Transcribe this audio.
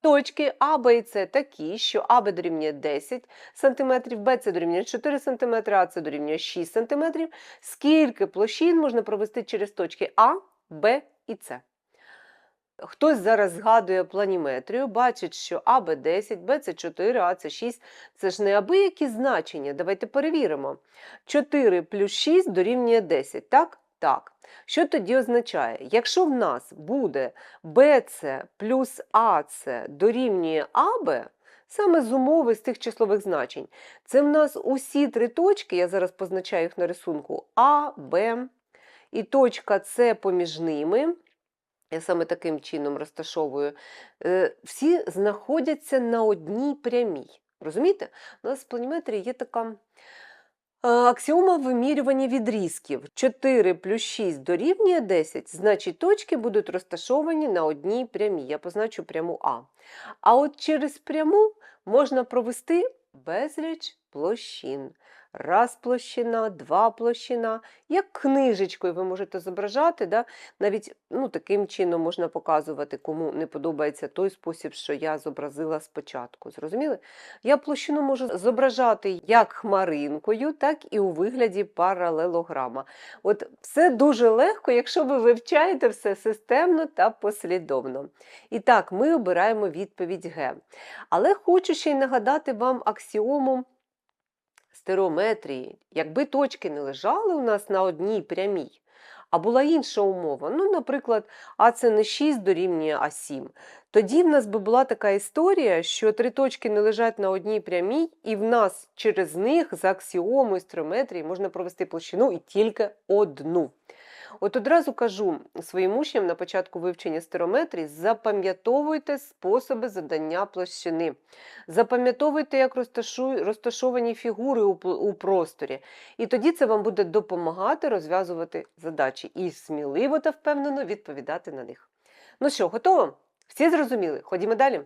Точки А, Б і С такі, що АБ дорівнює 10 см, БЦ дорівнює 4 см, АЦ дорівнює 6 см. Скільки площин можна провести через точки А, Б і С? Хтось зараз згадує планіметрію, бачить, що АБ 10, БЦ 4, АЦ 6 – це ж не абиякі значення. Давайте перевіримо. 4 плюс 6 дорівнює 10, так? Так. Що тоді означає? Якщо в нас буде BC плюс AC дорівнює AB, саме з умови з тих числових значень, це в нас усі три точки, я зараз позначаю їх на рисунку, А, Б і точка С поміж ними, я саме таким чином розташовую, е, всі знаходяться на одній прямій. Розумієте? У нас в планіметрії є така аксіома вимірювання відрізків. 4 плюс 6 дорівнює 10, значить точки будуть розташовані на одній прямій. Я позначу пряму А. А от через пряму можна провести безліч площин. Раз площина, два площина. Як книжечкою ви можете зображати, да? навіть ну, таким чином можна показувати, кому не подобається той спосіб, що я зобразила спочатку. Зрозуміли? Я площину можу зображати як хмаринкою, так і у вигляді паралелограма. От все дуже легко, якщо ви вивчаєте все системно та послідовно. І так, ми обираємо відповідь Г. Але хочу ще й нагадати вам аксіому стереометрії. Якби точки не лежали у нас на одній прямій, а була інша умова, ну, наприклад, А це не 6 дорівнює А7, тоді в нас би була така історія, що три точки не лежать на одній прямій, і в нас через них за аксіомою стереометрії можна провести площину і тільки одну. От одразу кажу своїм учням на початку вивчення стереометрії, запам'ятовуйте способи задання площини. Запам'ятовуйте, як розташовані фігури у просторі. І тоді це вам буде допомагати розв'язувати задачі і сміливо та впевнено відповідати на них. Ну що, готово? Всі зрозуміли? Ходімо далі.